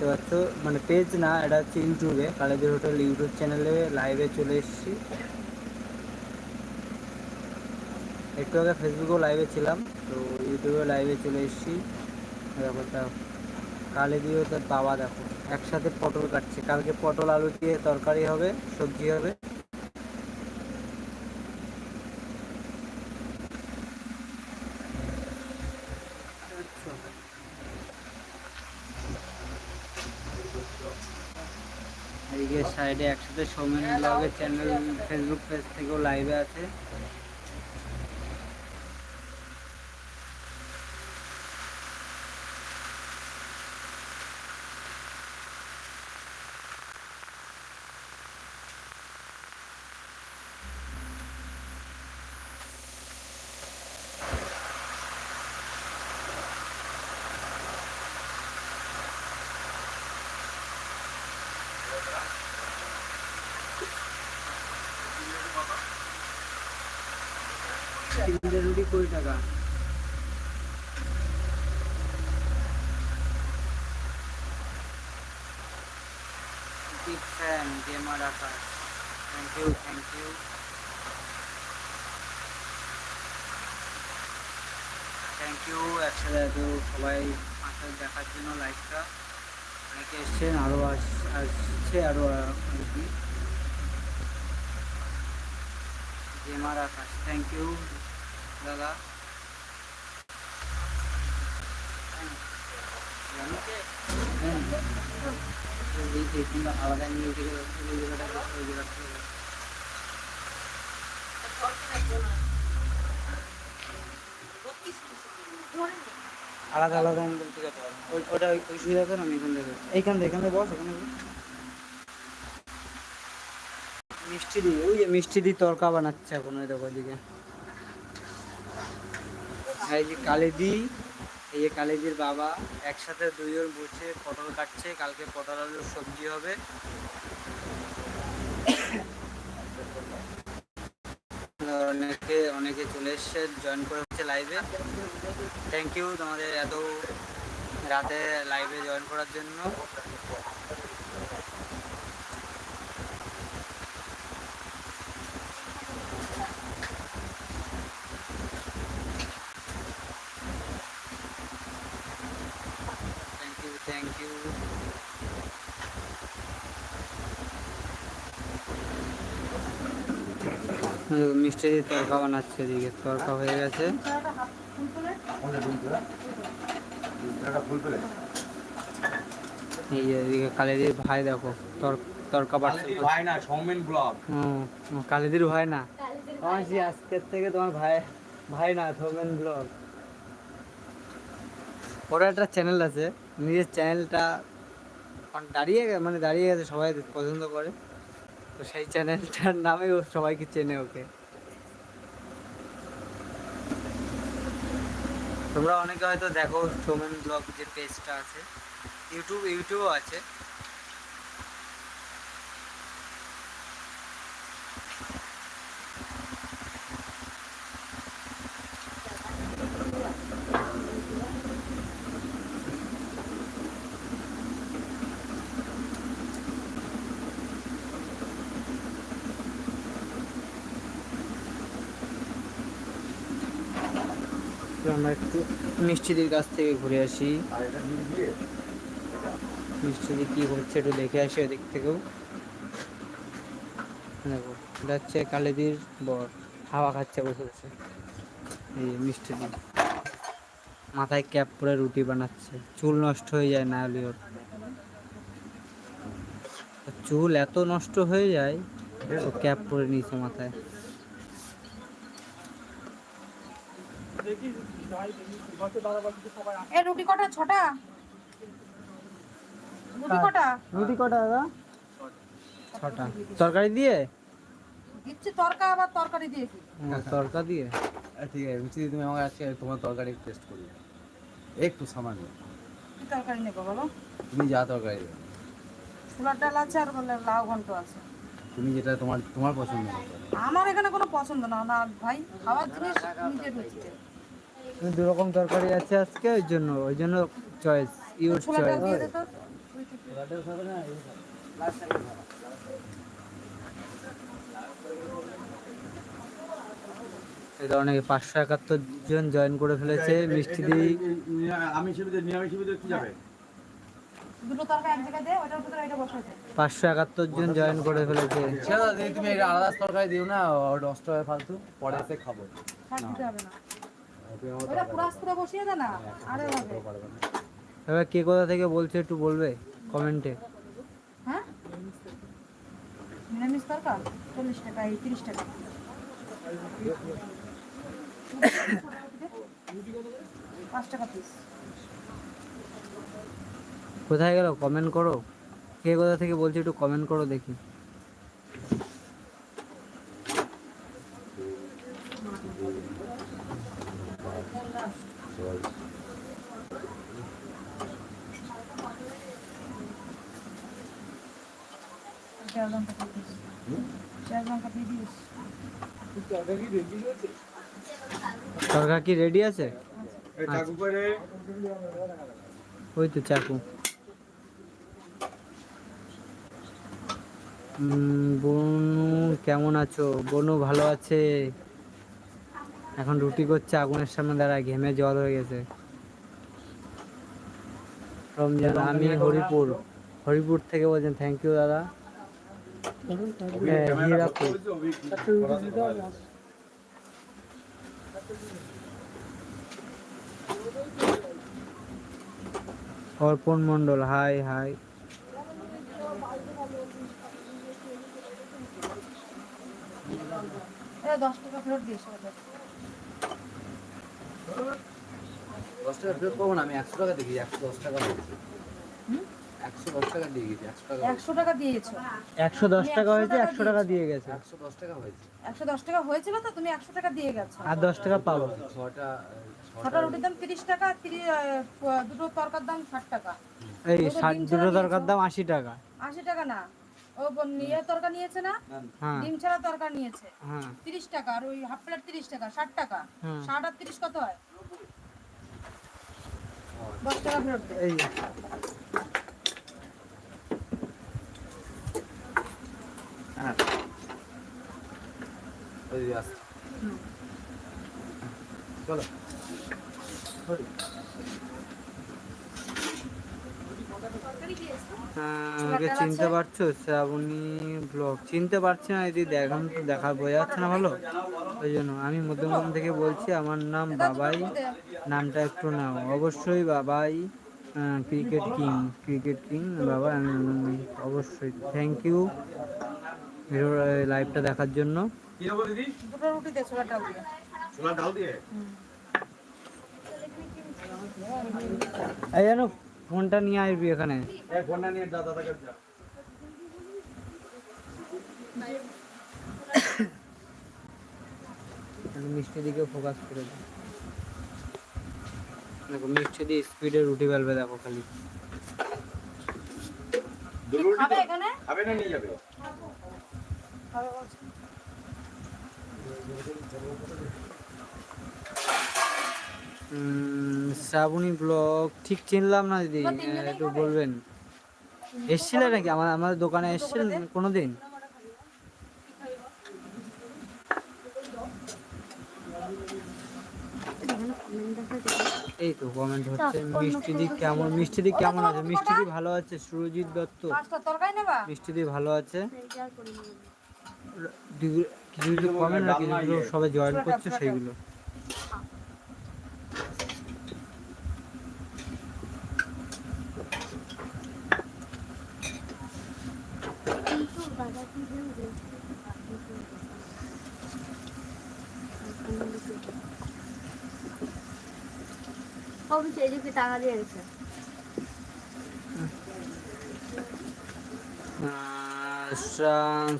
দেখতে পাচ্ছ মানে পেজ না, এটা হচ্ছে ইউটিউবে কালেজের হোটেল ইউটিউব চ্যানেলে লাইভে চলে এসেছি। একটু আগে ফেসবুকেও লাইভে ছিলাম, তো ইউটিউবে লাইভে চলে এসেছি। দেখো তা কালে তার বাবা দেখো, একসাথে পটল কাটছে। কালকে পটল আলু দিয়ে তরকারি হবে, সবজি হবে। এইদিকে সাইডে একসাথে সৌমেন ব্লগের চ্যানেল ফেসবুক পেজ থেকেও লাইভে আছে। কুড়ি টাকা। Akash. Thank you thank you thank you একসাথে সবাই আসার দেখার জন্য লাইভটা অনেকে এসছেন আরও আসছে আরও আর। কি গেমার আকাশ। থ্যাংক ইউ দাদা। আলাদা নিয়ে আলাদা আলাদা থেকে হতে ওই সুবিধা তো আমি এখান থেকে এইখান থেকে এখান থেকে বস, এখানে। মিষ্টি দিয়ে ওই যে মিষ্টি দিয়ে তরকা বানাচ্ছে এখন, ওই দেখো ওইদিকে এই যে কালেদি, এই যে কালেদির বাবা, একসাথে দুইজন বসে পটল কাটছে। কালকে পটল আলুর সবজি হবে। অনেকে অনেকে চলে এসছে জয়েন করে হচ্ছে লাইভে থ্যাংক ইউ তোমাদের এত রাতে লাইভে জয়েন করার জন্য থ্যাংক ইউ থ্যাংক ইউ মিষ্টি দিয়ে তরকা বানাচ্ছে এদিকে। তরকা হয়ে গেছে। এই যে এদিকে কালেদির ভাই দেখো তর- তরকা বাড়ছে ভাই না সৌমেন ব্লগ। হুম, হুম, কালেদির ভাই না। আমার সেই আজকের থেকে তোমার ভাই ভাই না সৌমেন ব্লগ। ওর একটা চ্যানেল আছে নিজের চ্যানেলটা দাঁড়িয়ে মানে দাঁড়িয়ে গেছে সবাই পছন্দ করে। তো সেই চ্যানেলটার নামে ও সবাইকে চেনে ওকে। তোমরা অনেকে হয়তো দেখো সোমেন ব্লগ যে পেজটা আছে। ইউটিউব, ইউটিউবও আছে। আমরা একটু মিষ্টিদির কাছ থেকে ঘুরে আসি। মিষ্টিদি কি হচ্ছে একটু দেখে আসি ওদিক থেকেও। দেখো, এটা হচ্ছে কালেদির বর, হাওয়া খাচ্ছে, বসে বসে। এই মিষ্টিদি মাথায় ক্যাপ পরে রুটি বানাচ্ছে। চুল নষ্ট হয়ে যায় না হলে চুল এত নষ্ট হয়ে যায় তো ক্যাপ পরে নিয়েছে মাথায়। এ রুটি কটা? ছটা? রুটি কটা? রুটি কটা দাদা? ছটা। তরকারি দিয়ে? দিচ্ছি তরকা আবার তরকারি দিয়ে তরকা দিয়ে? ঠিক আছে রুচি তুমি আমাকে আজকে তোমার তরকারি টেস্ট করবে একটু সামান্য। কি তরকারি নেব বলো? তুমি যা তরকারি দেবে। ছোলার ডাল আছে আর বলে লাউ ঘন্ট আছে। তুমি যেটা তোমার তোমার পছন্দ আমার এখানে কোনো পছন্দ না না ভাই খাওয়ার জিনিস নিজের রুচিতে। দু রকম তরকারি আছে আজকে ওই জন্য ওই জন্য চয়েস ইউর চয়েস এই ধরনের পাঁচশো একাত্তর জন জয়েন করে ফেলেছে মিষ্টি দি আমি নিরামিষ কি যাবে পাঁচশো একাত্তর জন জয়েন করে ফেলেছে। তুমি আলাদা তরকারি দিও না নষ্ট হয়ে ফালতু পরে এসে খাব। হবে না। ওটা বসিয়ে দে না আরে হবে এবার কে কোথা থেকে বলছে একটু বলবে কমেন্টে? হ্যাঁ? নিরামিষ তরকা চল্লিশ টাকা এই তিরিশ টাকা। পাঁচ টাকা পিস কোথায় গেল? কমেন্ট করো। কে কোথা থেকে বলছে একটু কমেন্ট করো দেখি। তরকার কি রেডি আছে? ওই তো চাকু। বনু কেমন আছো? বনু ভালো আছে? এখন রুটি করছে আগুনের সামনে দাঁড়ায় ঘেমে জল হয়ে গেছে। রমজান আমি হরিপুর। হরিপুর থেকে বলছেন থ্যাংক ইউ দাদা। হ্যাঁ, হীরাপুর অর্পণ মন্ডল হাই হাই দশ টাকা ফেরত দিস দশ টাকা ফেরত পাবো না আমি একশো টাকা দিয়ে গেছি একশো দশ টাকা? একশো টাকা দিয়েছ? একশো দশ টাকা হয়েছে একশো টাকা দিয়ে গেছে। একশো দশ টাকা হয়েছে। একশো দশ টাকা হয়েছিল তো তুমি একশো টাকা দিয়ে গেছো। আর দশ টাকা পাবো। ছটা ছটা রুটির দাম তিরিশ টাকা দুটো তরকার দাম ষাট টাকা। এই ষাট দুটো তরকার দাম আশি টাকা। আশি টাকা না। ও নিয়ে তরকা নিয়েছে না? হ্যাঁ। ডিম ছাড়া তরকা নিয়েছে। হ্যাঁ। তিরিশ টাকা আর ওই হাফ প্লেট তিরিশ টাকা ষাট টাকা। ষাট আর তিরিশ কত হয়? দশ টাকা ফেরত এই যে। ওই যে আসছে। চলো। হ্যাঁ, চিনতে পারছ? শ্রাবণী ব্লগ। চিনতে পারছি না দিদি দেখান তো দেখা বোঝা যাচ্ছে না ভালো? ওই জন্য আমি মধ্যমগ্রাম থেকে বলছি আমার নাম বাবাই। নামটা একটু নাও। অবশ্যই বাবাই ক্রিকেট কিং। ক্রিকেট কিং বাবা আমি অবশ্যই। থ্যাংক ইউ ভিডিও লাইভটা দেখার জন্য। কি দেবো দিদি? দুটো রুটি দে ছোলার ডাল দিয়ে। ছোলা ডাল দিয়ে? এই জানো ফোনটা নিয়ে আসবি এখানে। এই ফোনটা নিয়ে যা দাদা কাছে যা। মিষ্টি দিকে ফোকাস করে দেখো মিষ্টি দিয়ে স্পিডে রুটি বেলবে দেখো খালি। খাবে এখানে? খাবে না নিয়ে যাবে? শ্রাবণী ব্লগ ঠিক চিনলাম না দিদি একটু বলবেন। এসছিলে নাকি? আমার আমাদের দোকানে এসছিলেন কোনোদিন? এই তো কমেন্ট হচ্ছে মিষ্টি দি কেমন মিষ্টি দি কেমন আছে? মিষ্টি দি ভালো আছে? সুরজিৎ দত্ত। মিষ্টি দি ভালো আছে? কিছু কিছু কমেন্ট আর কিছু কিছু সবাই জয়েন করছে সেইগুলো। অবশ্যই এদিকে টাকা দিয়ে গেছে।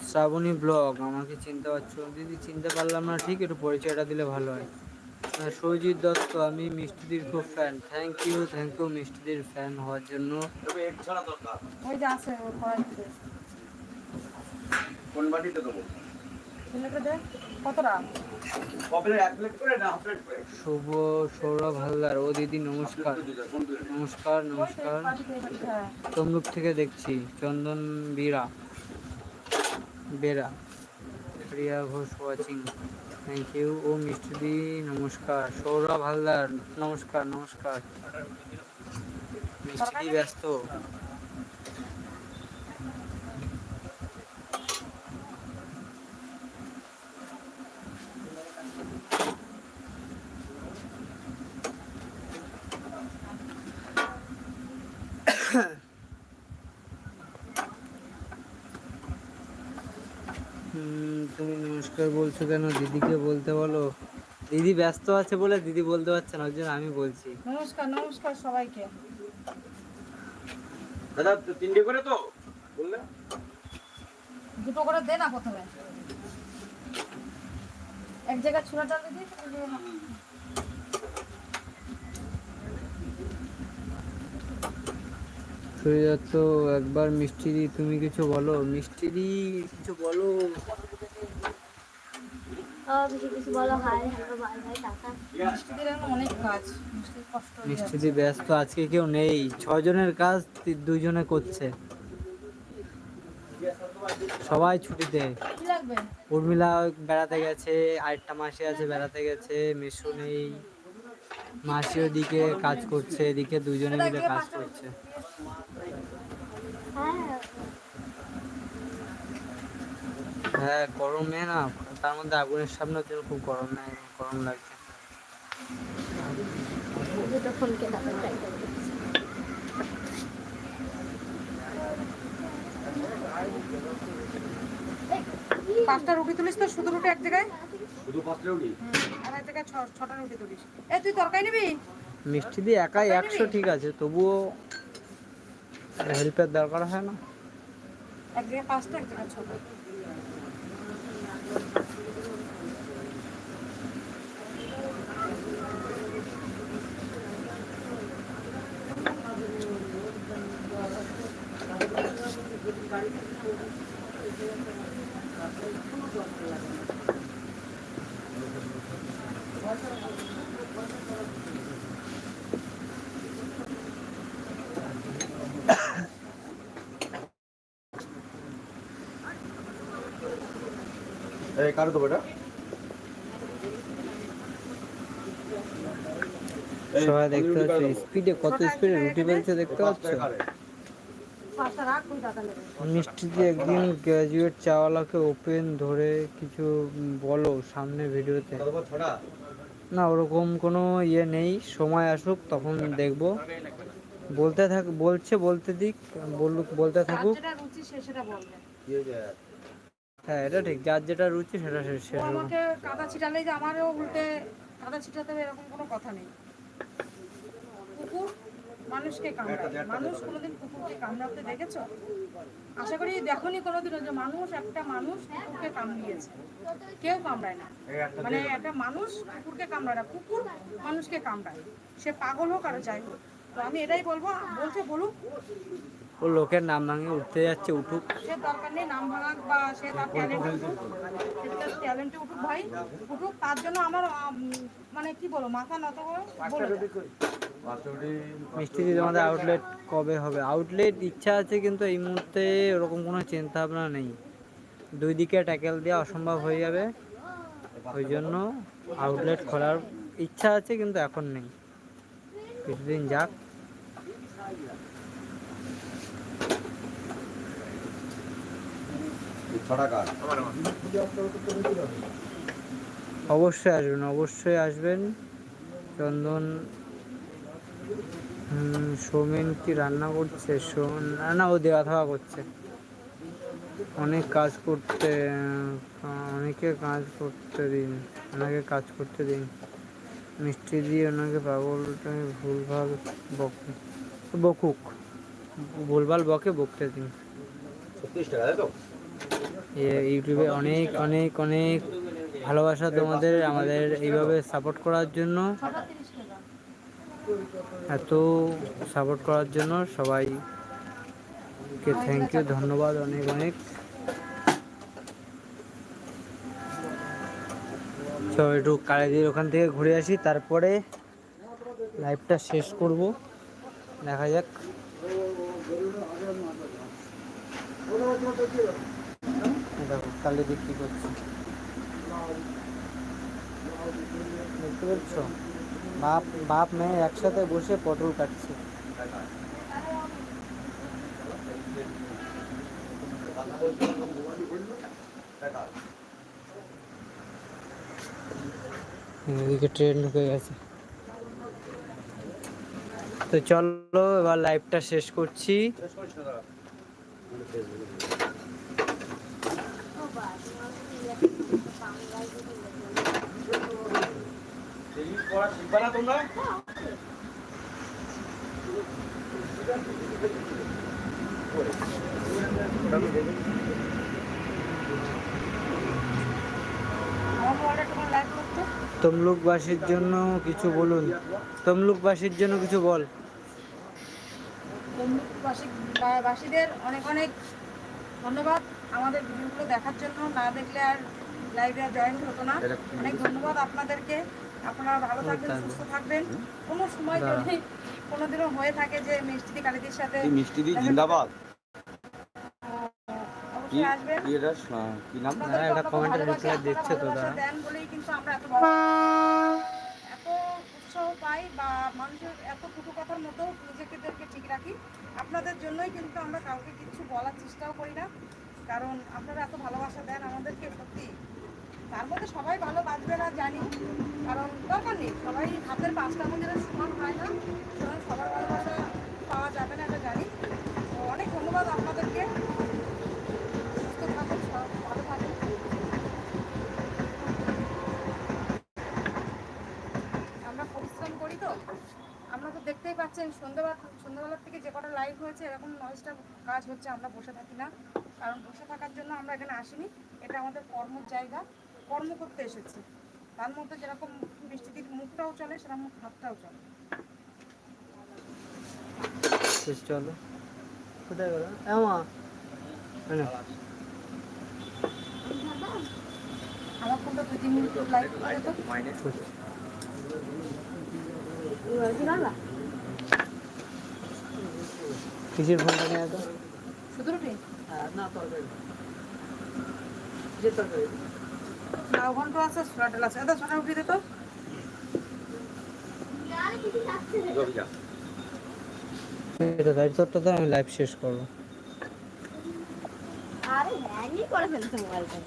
শ্রাবণী ব্লগ আমাকে চিনতে পারছ? দিদি চিনতে পারলাম না ঠিক একটু পরিচয়টা দিলে ভালো হয়। সৌজিৎ দত্ত আমি মিষ্টিদির খুব fan thank you thank you মিষ্টিদির fan হওয়ার জন্য। তবে এক ছাড়া দরকার। ওই যে আছে ওর কড়াইতে কোন বাটিতে দেবো? ছেলেকে দে কতটা? কপলের এক প্লেট করে না হাফ প্লেট করে? শুভ সৌরভ হালদার ও দিদি নমস্কার। নমস্কার নমস্কার। হ্যাঁ। তমলুক থেকে দেখছি Chandan Bira. Bera. Priya Ghosh watching thank you ও মিষ্টি নমস্কার। সৌরভ হালদার, নমস্কার নমস্কার। মিষ্টি ব্যস্ত হুম, তুমি নমস্কার বলছো কেন? দিদিকে বলতে বলো। দিদি ব্যস্ত আছে বলে দিদি বলতে পারছে না ওই জন্য আমি বলছি। নমস্কার নমস্কার সবাইকে। দাদা তিনটে করে তো? বললে? দুটো করে দে না প্রথমে। এক জায়গায় ছোলা দিদি সূর্যদত্ত একবার মিষ্টি দি তুমি কিছু বলো। মিষ্টি দি কিছু বলো। ও কিছু কিছু বলো। Hi hello bye bye tata মিষ্টিদের এখন অনেক কাজ মিষ্টির কষ্ট হয়ে মিষ্টি দি ব্যস্ত আজকে কেউ নেই। ছজনের কাজ দুজনে করছে। সবাই ছুটিতে। উর্মিলা বেড়াতে গেছে আরেকটা মাসি আছে বেড়াতে গেছে মেশো নেই। মাসি ওদিকে কাজ করছে এদিকে দুজনে মিলে কাজ করছে। হ্যাঁ গরমে না? তার মধ্যে আগুনের সামনে তো খুব গরম না গরম লাগছে। পাঁচটা রুটি তুলিস তো শুধু রুটি এক জায়গায়? শুধু ফার্স্ট রুটি? আর এক জায়গায় ছ- ছটা রুটি তুলিস। এ তুই তরকারি নিবি? মিষ্টি দিয়ে একাই একশো ঠিক আছে তবুও হেল্পের দরকার হয় না এক জায়গায় পাঁচটা এক জায়গায় ছটা এই কারও দেবো এটা? সবাই দেখতে পাচ্ছ স্পিডে কত স্পিডে রুটি বেলছে দেখতে পাচ্ছ মিষ্টি দিয়ে একদিন গ্র্যাজুয়েট চাওয়ালাকে ওপেন ধরে কিছু বলো সামনে ভিডিওতে? না ওরকম কোনো ইয়ে নেই সময় আসুক তখন দেখব। বলতে থাক বলছে বলতে দিক বলুক বলতে থাকুক। সেটা বলবে? হ্যাঁ এটা ঠিক। যার যেটা রুচি সেটা সে- ও আমাকে কাদা ছিটালেই যে আমারও উল্টে কাদা ছিটাতে হবে এরকম কোনো কথা নেই। কুকুর মানুষকে কামড়ায়। মানুষ কোনোদিন কুকুরকে কামড়াতে দেখেছ? আশা করি দেখনি কোনোদিনও যে মানুষ একটা মানুষ কুকুরকে কামড়িয়েছে। কেউ কামড়ায় না। মানে একটা মানুষ কুকুরকে কামড়ায় না কুকুর মানুষকে কামড়ায়। সে পাগল হোক আর যাই হোক। তো আমি এটাই বলব বলছে বলুক। ও লোকের নাম ভাঙে উঠতে যাচ্ছে উঠুক। দরকার নেই নাম ভাঙাক বা সে তার ট্যালেন্ট উঠুক। ট্যালেন্টে উঠুক ভাই উঠুক তার জন্য আমার মানে কি বলব মাথা নত করে বলে দাও। পাঁচটা রুটি মিষ্টি দিয়ে তোমাদের আউটলেট কবে হবে? আউটলেট ইচ্ছা আছে কিন্তু এই মুহূর্তে ওরকম কোনো চিন্তা ভাবনা নেই। দুই দিকে ট্যাকেল দেওয়া অসম্ভব হয়ে যাবে। ওই জন্য আউটলেট খোলার ইচ্ছা আছে কিন্তু এখন নেই। কিছুদিন যাক এই ছটা কার? অবশ্যই আসবেন অবশ্যই আসবেন। চন্দন সৌমেন কি রান্না করছে? না না ও দেওয়া থাওয়া করছে। অনেক কাজ করতে অনেকে কাজ করতে দিন ওনাকে কাজ করতে দিন। মিষ্টি দিয়ে ওনাকে পাগলটাকে ভুলভাল বক বকুক। ভুলভাল বকে বকতে দিন। ছত্রিশ টাকা তো? ইউটিউবে অনেক অনেক অনেক ভালোবাসা তোমাদের আমাদের এইভাবে সাপোর্ট করার জন্য। এত সাপোর্ট করার জন্য সবাইকে থ্যাংক ইউ ধন্যবাদ, অনেক অনেক। চল একটু কালীদির ওখান থেকে ঘুরে আসি, তারপরে লাইভটা শেষ করব। দেখা যাক। দেখো কালীদি কি করছে। দেখতে পাচ্ছ বাপ বাপ মেয়ে একসাথে বসে পটল কাটছে। এদিকে ট্রেন ঢুকে গেছে। তো চলো, এবার লাইভটা শেষ করছি। শিখবা না তোমরা তমলুকবাসীর জন্য কিছু বলুন। তমলুকবাসীর জন্য কিছু বল। বাসী বা- বাসীদের অনেক অনেক ধন্যবাদ। আমাদের ভিডিওগুলো দেখার জন্য না দেখলে আর লাইভে জয়েন হতো না। অনেক ধন্যবাদ আপনাদেরকে। আপনারা ভালো থাকবেন সুস্থ থাকবেন। কোনো সময়। যদি কোনোদিনও হয়ে থাকে যে মিষ্টি কালীদের সাথে মিষ্টি দি জিন্দাবাদ। কি অবশ্যই আসবেন। কি এটা? আহ, কি নাম? আপনাদের দাঁড়া, একটা এর ভালোবাসা, reply তো, ভালোবাসা দেন বলেই কিন্তু আমরা এত বড় এত উৎসাহ পাই বা মানুষের এত টুকু কথার মতো নিজেদেরকে ঠিক রাখি। আপনাদের জন্যই কিন্তু আমরা কাউকে কিছু বলার চেষ্টাও করি না। কারণ আপনারা এত ভালোবাসা দেন আমাদেরকে সত্যি। তার মধ্যে সবাই ভালো বাঁচবে না জানি, কারণ দরকার নেই। সবাই হাতের পাঁচটা মধ্যে সমান হয় না, সুতরাং সবার ভালোবাসা পাওয়া যাবে না এটা জানি। তো অনেক ধন্যবাদ আপনাদেরকে। সুস্থ থাকুন ভালো থাকুন। আমরা পরিশ্রম করি তো। আমরা তো দেখতেই পাচ্ছেন, সন্ধ্যাবেলা সন্ধ্যাবেলার থেকে যে কটা লাইভ হয়েছে, এরকম নয়েজটা কাজ হচ্ছে, আমরা বসে থাকি না। কারণ বসে থাকার জন্য আমরা এখানে আসিনি। এটা আমাদের কর্মর জায়গা। কর্ম করতে এসেছি। তার মধ্যে যেরকম বৃষ্টিদির মুখটাও চলে সেরকম হাতটাও চলে। চলো। কোথায় গেল? এমা আমার ফোনটা দুই তিন মিনিট লাইভ করে তো। কিসের ফোনটা নিয়ে তো? শুধু রুটি না তরকারি। লাউ ঘন্ট আছে ছোলা ডাল আছে ছোলা আমি লাইভ শেষ করব। আরে হ্যাংই করে ফেলছে মোবাইলটা।